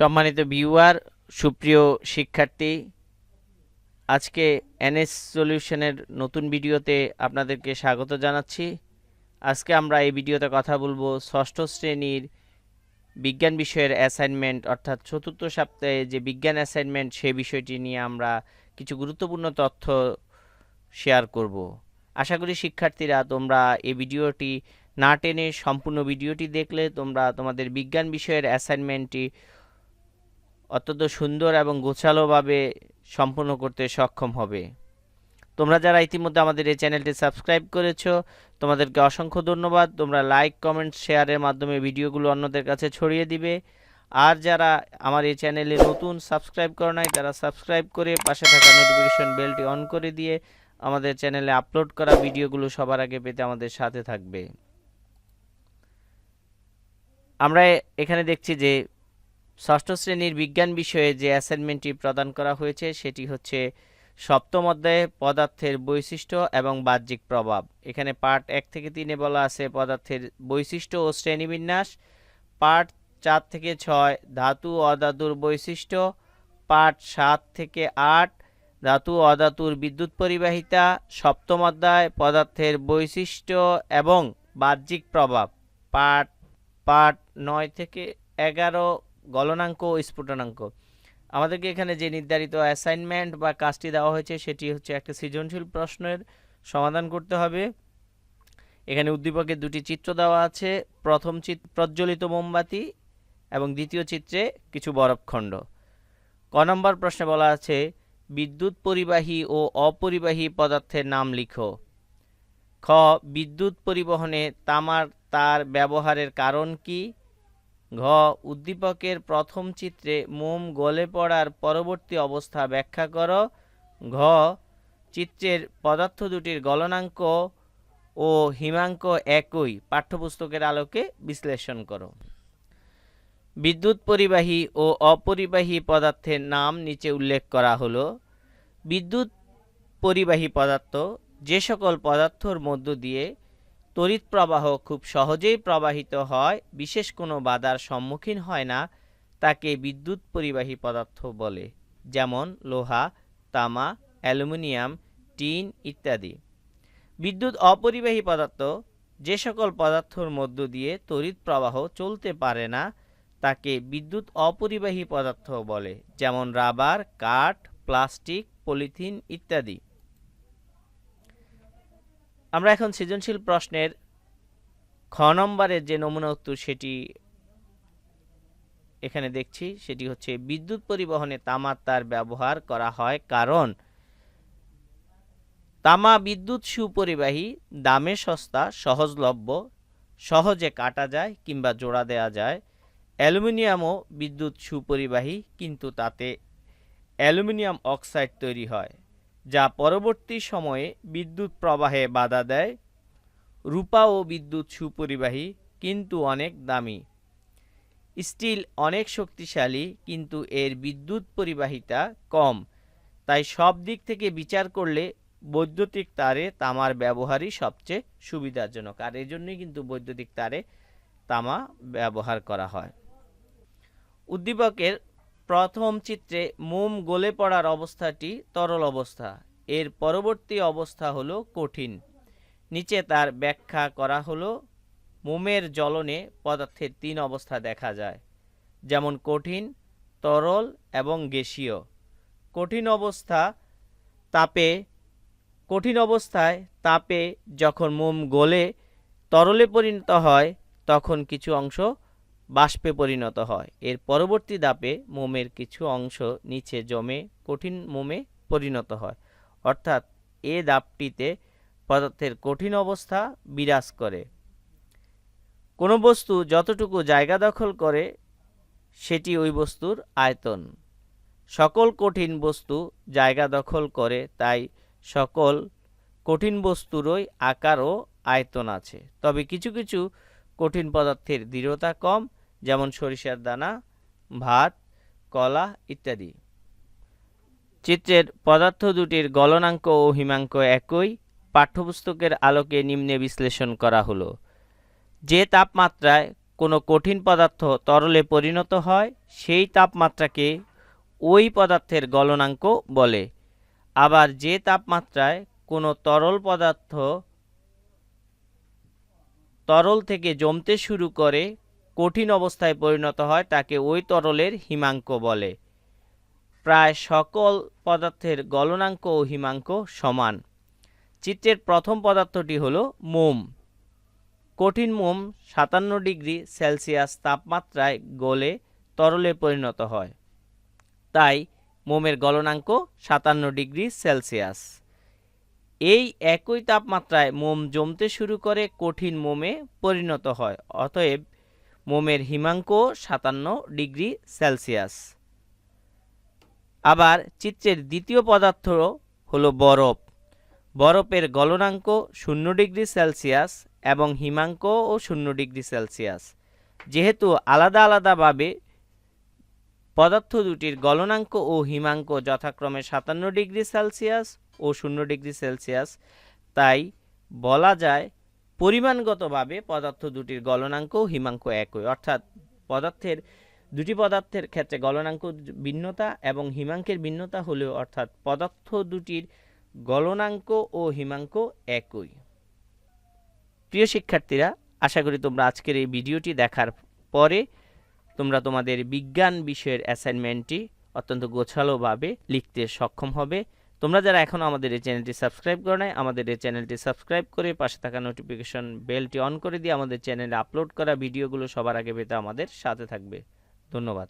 সম্মানিত ভিউয়ার সুপ্রিয় শিক্ষার্থী, আজকে এনএস সলিউশনের নতুন ভিডিওতে আপনাদেরকে স্বাগত জানাচ্ছি। আজকে আমরা এই ভিডিওতে কথা বলব ষষ্ঠ শ্রেণির বিজ্ঞান বিষয়ের অ্যাসাইনমেন্ট অর্থাৎ চতুর্থ সপ্তাহে যে বিজ্ঞান অ্যাসাইনমেন্ট সেই বিষয়টি নিয়ে আমরা কিছু গুরুত্বপূর্ণ তথ্য শেয়ার করব। আশা করি শিক্ষার্থীরা তোমরা এই ভিডিওটি না টেনে সম্পূর্ণ ভিডিওটি দেখলে তোমরা তোমাদের বিজ্ঞান বিষয়ের অ্যাসাইনমেন্টটি অত্যন্ত সুন্দর এবং গোছালোভাবে সম্পূর্ণ করতে সক্ষম হবে। তোমরা যারা ইতিমধ্যে আমাদের এই চ্যানেলটি সাবস্ক্রাইব করেছ, তোমাদেরকে অসংখ্য ধন্যবাদ। তোমরা লাইক, কমেন্ট, শেয়ারের মাধ্যমে ভিডিওগুলো অন্যদের কাছে ছড়িয়ে দিবে। আর যারা আমার এই চ্যানেলে নতুন সাবস্ক্রাইব করে নাই, তারা সাবস্ক্রাইব করে পাশে থাকা নোটিফিকেশন বেলটি অন করে দিয়ে আমাদের চ্যানেলে আপলোড করা ভিডিওগুলো সবার আগে পেতে আমাদের সাথে থাকবে। আমরা এখানে দেখছি যে ষষ্ঠ শ্রেণির বিজ্ঞান বিষয়ে যে অ্যাসাইনমেন্টটি প্রদান করা হয়েছে, সেটি হচ্ছে সপ্তম অধ্যায়ে পদার্থের বৈশিষ্ট্য এবং বাহ্যিক প্রভাব। এখানে পার্ট এক থেকে তিনে বলা আছে পদার্থের বৈশিষ্ট্য ও শ্রেণীবিন্যাস। পার্ট চার থেকে ছয়, ধাতু অধাতুর বৈশিষ্ট্য। পার্ট সাত থেকে আট, ধাতু অধাতুর বিদ্যুৎ পরিবাহিতা। সপ্তম অধ্যায়, পদার্থের বৈশিষ্ট্য এবং বাহ্যিক প্রভাব। পার্ট পার্ট নয় থেকে এগারো গলনাঙ্ক ও স্ফুটনাঙ্ক। আমাদেরকে এখানে যে নির্ধারিত অ্যাসাইনমেন্ট বা কাজটি দেওয়া হয়েছে, সেটি হচ্ছে একটা সৃজনশীল প্রশ্নের সমাধান করতে হবে। এখানে উদ্দীপকের দুটি চিত্র দেওয়া আছে, প্রথম চিত্র প্রজ্বলিত মোমবাতি এবং দ্বিতীয় চিত্রে কিছু বরফখণ্ড। ক নম্বর প্রশ্নে বলা আছে, বিদ্যুৎ পরিবাহী ও অপরিবাহী পদার্থের নাম লিখো। খ, বিদ্যুৎ পরিবহনে তামার তার ব্যবহারের কারণ কি? ঘ উদ্দীপকের প্রথম চিত্রে মোম গলে পড়ার পরবর্তী অবস্থা ব্যাখ্যা করো। ঘ চিত্রের পদার্থ দুটির গলনাঙ্ক ও হিমাঙ্ক একই পাঠ্যপুস্তকের আলোকে বিশ্লেষণ করো। বিদ্যুৎ পরিবাহী ও অপরিবাহী পদার্থের নাম নিচে উল্লেখ করা হলো। বিদ্যুৎ পরিবাহী পদার্থ যে সকল পদার্থর মধ্য দিয়ে তড়িৎ প্রবাহ খুব সহজেই প্রবাহিত হয়, বিশেষ কোনো বাধার সম্মুখীন হয় না, তাকে বিদ্যুৎ পরিবাহী পদার্থ বলে, যেমন লোহা, তামা, অ্যালুমিনিয়াম, টিন ইত্যাদি। বিদ্যুৎ অপরিবাহী পদার্থ, যে সকল পদার্থর মধ্য দিয়ে তড়িৎ প্রবাহ চলতে পারে না, তাকে বিদ্যুৎ অপরিবাহী পদার্থ বলে, যেমন রাবার, কাঠ, প্লাস্টিক, পলিথিন ইত্যাদি। আমরা এখন সৃজনশীল প্রশ্নের খ নম্বরের যে নমুনা উত্তর সেটি এখানে দেখছি, সেটি হচ্ছে, বিদ্যুৎ পরিবহনে তামার তার ব্যবহার করা হয় কারণ তামা বিদ্যুৎ সুপরিবাহী, দামে সস্তা, সহজলভ্য, সহজে কাটা যায় কিংবা জোড়া দেওয়া যায়, অ্যালুমিনিয়ামও বিদ্যুৎ সুপরিবাহী, কিন্তু তাতে অ্যালুমিনিয়াম অক্সাইড তৈরি হয়। যা পরবর্তী সময়ে বিদ্যুৎ প্রবাহে বাধা দেয়, রূপা ও বিদ্যুৎ সুপরিবাহী, কিন্তু অনেক দামি। স্টিল অনেক শক্তিশালী, কিন্তু এর বিদ্যুৎ পরিবাহিতা কম, তাই সব দিক থেকে বিচার করলে বৈদ্যুতিক তারে তামার ব্যবহারই সবচেয়ে সুবিধাজনক, আর এই জন্যই কিন্তু বৈদ্যুতিক তারে তামা ব্যবহার করা হয়। উদ্দীপকের প্রথম চিত্রে মোম গলে পড়ার অবস্থাটি তরল অবস্থা। এর পরবর্তী অবস্থা হলো কঠিন। নিচে তার ব্যাখ্যা করা হলো, মোমের জ্বলনে পদার্থের তিন অবস্থা দেখা যায়, যেমন কঠিন, তরল এবং গ্যাসীয়। কঠিন অবস্থা তাপে, কঠিন অবস্থায় তাপে যখন মোম গলে তরলে পরিণত হয়, তখন কিছু অংশ বাষ্পে পরিণত হয়। এর পরবর্তী দাপে মোমের কিছু অংশ নিচে জমে কঠিন মোমে পরিণত হয়। অর্থাৎ এ দাপটিতে পদার্থের কঠিন অবস্থা বিরাজ করে। কোনো বস্তু যতটুকু জায়গা দখল করে, সেটি ওই বস্তুর আয়তন। সকল কঠিন বস্তু জায়গা দখল করে, তাই সকল কঠিন বস্তুরই আকার ও আয়তন আছে। তবে কিছু কিছু কঠিন পদার্থের দৃঢ়তা কম যেমন সরিষার দানা, ভাত, কলা ইত্যাদি। চিত্রের পদার্থ দুটির গলনাঙ্ক ও হিমাঙ্ক একই। পাঠ্যপুস্তকের আলোকে নিম্নে বিশ্লেষণ করা হলো। যে তাপমাত্রায় কোনো কঠিন পদার্থ তরলে পরিণত হয়, সেই তাপমাত্রাকে ওই পদার্থের গলনাঙ্ক বলে। আবার যে তাপমাত্রায় কোনো তরল পদার্থ তরল থেকে জমতে শুরু করে কঠিন অবস্থায় পরিণত হয়, তাকে ওই তরলের হিমাঙ্ক বলে। প্রায় সকল পদার্থের গলনাঙ্ক ও হিমাঙ্ক সমান। চিত্রের প্রথম পদার্থটি হল মোম। কঠিন মোম সাতান্ন ডিগ্রি সেলসিয়াস তাপমাত্রায় গলে তরলে পরিণত হয়। তাই মোমের গলনাঙ্ক সাতান্ন ডিগ্রি সেলসিয়াস। এই একই তাপমাত্রায় মোম জমতে শুরু করে কঠিন মোমে পরিণত হয়, অতএব মোমের হিমাঙ্ক সাতান্ন ডিগ্রি সেলসিয়াস। আবার চিত্রের দ্বিতীয় পদার্থ হল বরফ। বরফের গলনাঙ্ক শূন্য ডিগ্রি সেলসিয়াস এবং হিমাঙ্ক ও শূন্য ডিগ্রি সেলসিয়াস। যেহেতু আলাদা আলাদাভাবে পদার্থ দুটির গলনাঙ্ক ও হিমাঙ্ক যথাক্রমে সাতান্ন ডিগ্রি সেলসিয়াস ও শূন্য ডিগ্রি সেলসিয়াস, তাই বলা যায় পরিমাণগতভাবে পদার্থ দুটির গলনাঙ্ক হিমাঙ্ক একই। অর্থাৎ পদার্থের, দুটি পদার্থের ক্ষেত্রে গলনাঙ্ক ভিন্নতা এবং হিমাঙ্কের ভিন্নতা হলেও অর্থাৎ পদার্থ দুটির গলনাঙ্ক ও হিমাঙ্ক একই। প্রিয় শিক্ষার্থীরা, আশা করি তোমরা আজকের এই ভিডিওটি দেখার পরে তোমরা তোমাদের বিজ্ঞান বিষয়ের অ্যাসাইনমেন্টটি অত্যন্ত গোছালোভাবে লিখতে সক্ষম হবে। তোমরা যারা এখনও আমাদের এই চ্যানেলটি সাবস্ক্রাইব করো নাই, আমাদের এই চ্যানেলটি সাবস্ক্রাইব করে পাশে থাকা নোটিফিকেশন বেলটি অন করে দিয়ে আমাদের চ্যানেলে আপলোড করা ভিডিওগুলো সবার আগে পেতে আমাদের সাথে থাকবে। ধন্যবাদ।